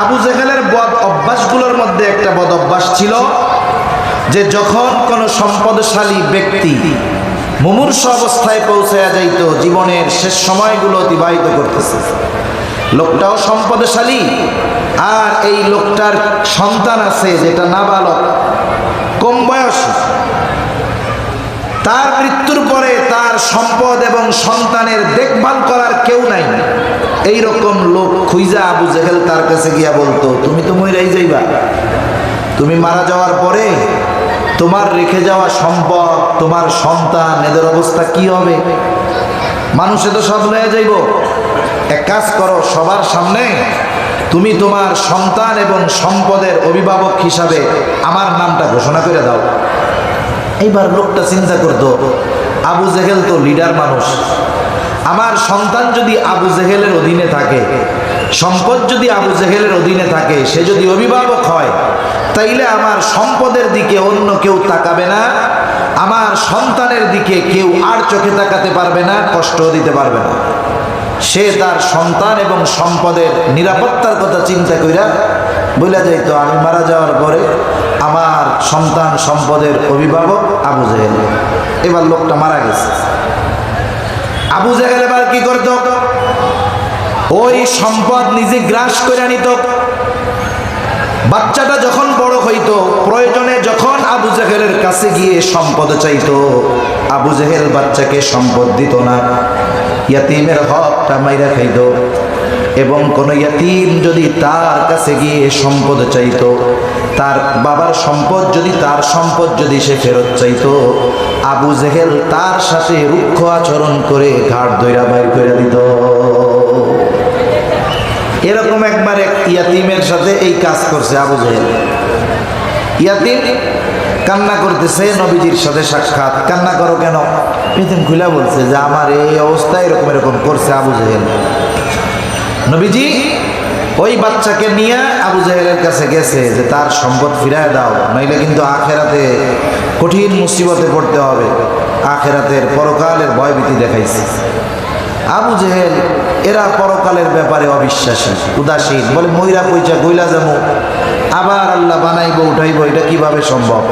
আবু জেহেলের বদ অভ্যাসগুলোর মধ্যে একটা বদ অভ্যাস ছিল যে যখন কোনো সম্পদশালী ব্যক্তি মুমূর্ষ অবস্থায় পৌঁছায়া যাইত, জীবনের শেষ সময়গুলো অতিবাহিত করতেছে। লোকটাও সম্পদশালী, আর এই লোকটার সন্তান আছে যেটা নাবালক, কম বয়স। তার মৃত্যুর পরে তার সম্পদ এবং সন্তানের দেখভাল করার কেউ নাই। এই রকম লোক খুইজা আবু জেহেল তার কাছে গিয়া বলতো, তুমি তো মইরাই যাইবা। তুমি মারা যাওয়ার পরে তোমার রেখে যাওয়া সম্পদ, তোমার সন্তান, এদের অবস্থা কি হবে? মানুষে তো সব লয়ে যাইব। এক কাজ করো, সবার সামনে তুমি তোমার সন্তান এবং সম্পদের অভিভাবক হিসাবে আমার নামটা ঘোষণা করে দাও। এইবার লোকটা চিন্তা করতো, আবু জেহেল তো লিডার মানুষ। আমার সন্তান যদি আবু জেহেলের অধীনে থাকে, সম্পদ যদি আবু জেহেলের অধীনে থাকে, সে যদি অভিভাবক হয়, তাইলে আমার সম্পদের দিকে অন্য কেউ তাকাবে না, আমার সন্তানের দিকে কেউ আর চোখে তাকাতে পারবে না, কষ্টও দিতে পারবে না। সে তার সন্তান এবং সম্পদের নিরাপত্তার কথা চিন্তা কইরা বলে যাইতো, আমি মারা যাওয়ার পরে আমার সন্তান সম্পদের অভিভাবক আবু জেহেল। এবার লোকটা মারা গেছে। আবু জেহেল কি করত? ওই সম্পদ নিজে গ্রাস করে নিত বাচ্চাটা যখন বড় হইতো, প্রয়োজনে যখন আবু জেহেলের কাছে গিয়ে সম্পদ চাইতো, আবু জেহেল বাচ্চাকে সম্পদ দিত না। ইয়াতিমের হকটা মাইরা খাইত এবং কোন ইয়াতিম যদি তার কাছে গিয়ে সম্পদ চাইতো তার বাবার সম্পদ যদি তার সম্পদ যদি সে ফেরত চাইতো, আবু জেহেল তার সাথে রুক্ষ আচরণ করে ঘাট দইরা বাইর করে দিত। এরকম একবার এক ইয়াতিমের সাথে এই কাজ করছে আবু জেহেল। ইয়াতিম কান্না করতেছে, নবীজির সাথে সাক্ষাৎ। কান্না করো কেন? প্রথম খুলা বলছে যে, আমার এই অবস্থা এরকম এরকম করছে আবু জেহেল। নবীজি ওই বাচ্চাকে নিয়ে আবু জাহেলের কাছে গেছে যে তার সম্পদ ফিরায় দাও, নইলে কিন্তু আখেরাতে কঠিন মুসিবতে পড়তে হবে। আখেরাতের পরকালের ভয়ভীতি দেখাইছে। আবু জেহেল এরা পরকালের ব্যাপারে অবিশ্বাসী, উদাসীন, বলে, ময়রা পয়সা গইলা যাব আবার আল্লাহ বানাইব, উঠাইব, এটা কীভাবে সম্ভব?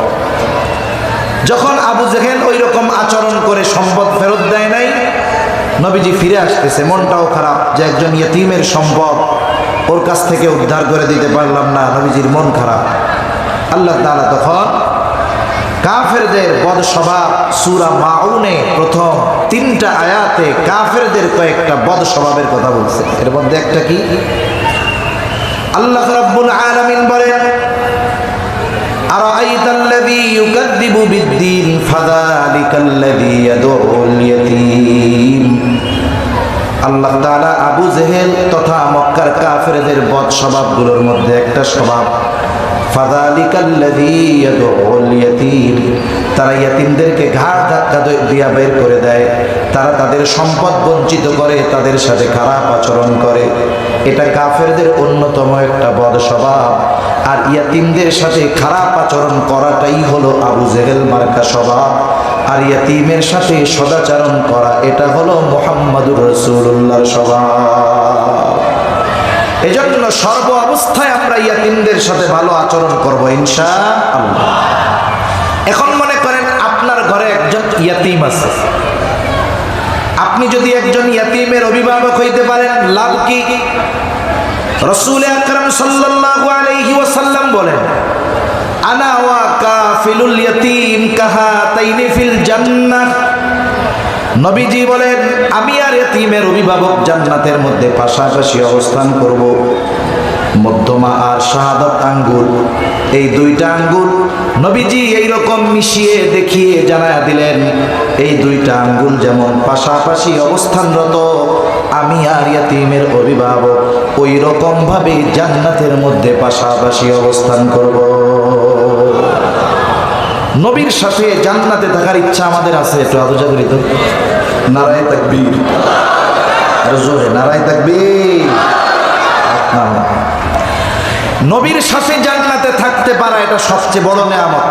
যখন আবু জেহেল ওই রকম আচরণ করে সম্পদ ফেরত দেয় নাই, নবীজি ফিরে আসতেছে, মনটাও খারাপ যে একজন ইয়তিমের সম্পদ ওর কাছ থেকে উদ্ধার করে দিতে পারলাম না, নবীজির মন খারাপ। আল্লাহ তালা তখন কাফেরদের বদ স্বভাব সুরা মাউনে প্রথম তিনটা আয়াতে কাফেরদের কয়েকটা বদ স্বভাবের কথা বলছে। এর মধ্যে একটা কি? আল্লাহ রাব্বুল আলামিন বলেন, আরাআইতাল্লাযী ইউকাযযিবু বিদ-দীন আল্লাহ তাআলা আবু জেহেল তথা মক্কার কাফেরদের বদ স্বভাবগুলোর মধ্যে একটা স্বভাব। তারা ইয়াতিমদেরকে ঘাড় ধাক্কা দিয়া বের করে দেয়। তারা তাদের সম্পদ বঞ্চিত করে, তাদের সাথে খারাপ আচরণ করে। এটা কাফেরদের অন্যতম একটা বদ স্বভাব আর ইয়াতিমদের সাথে খারাপ আচরণ করাটাই হলো আবু জেহেল মার্কা স্বভাব। আর ইয়াতিমের সাথে সদাচরণ করা, এটা হলো মোহাম্মদুর রসুল্লাহর স্বভাব। এজন্য সর্ব অবস্থায় আমরা ইয়াতিমদের সাথে ভালো আচরণ করব ইনশা আল্লাহ এখন মনে করেন আপনার ঘরে একজন ইয়াতিম আছে। আপনি যদি একজন ইয়াতিমের অভিভাবক হইতে পারেন, লাভ কি? রসুল আকরাম সাল্লাল্লাহু আলাইহি বলেন, আনা ওয়া কাফিলুল ইয়াতিম কাহাতাইনি ফিল জান্নাহ। নবীজি বলেন, আমি আর এতিমের অভিভাবক জান্নাতের মধ্যে পাশাপাশি অবস্থান করব। মধ্যমা আর শাহাদত আঙ্গুল। এই দুইটা আঙ্গুল নবীজি এই রকম মিশিয়ে দেখিয়ে জানায়া দিলেন, এই দুইটা আঙ্গুল যেমন পাশাপাশি অবস্থানরত, আমি আর ইয়াতিমের অভিভাবক ওই রকম ভাবে জান্নাতের মধ্যে পাশাপাশি অবস্থান করব। নবীর সাথে জান্নাতে থাকার ইচ্ছা আমাদের আছে, একটু আলোচনা করি তো। নারায় তাকবীর। নারায় তাকবীর। নবীর সাথে জান্নাতে থাকতে পারা এটা সবচেয়ে বড় নেয়ামত।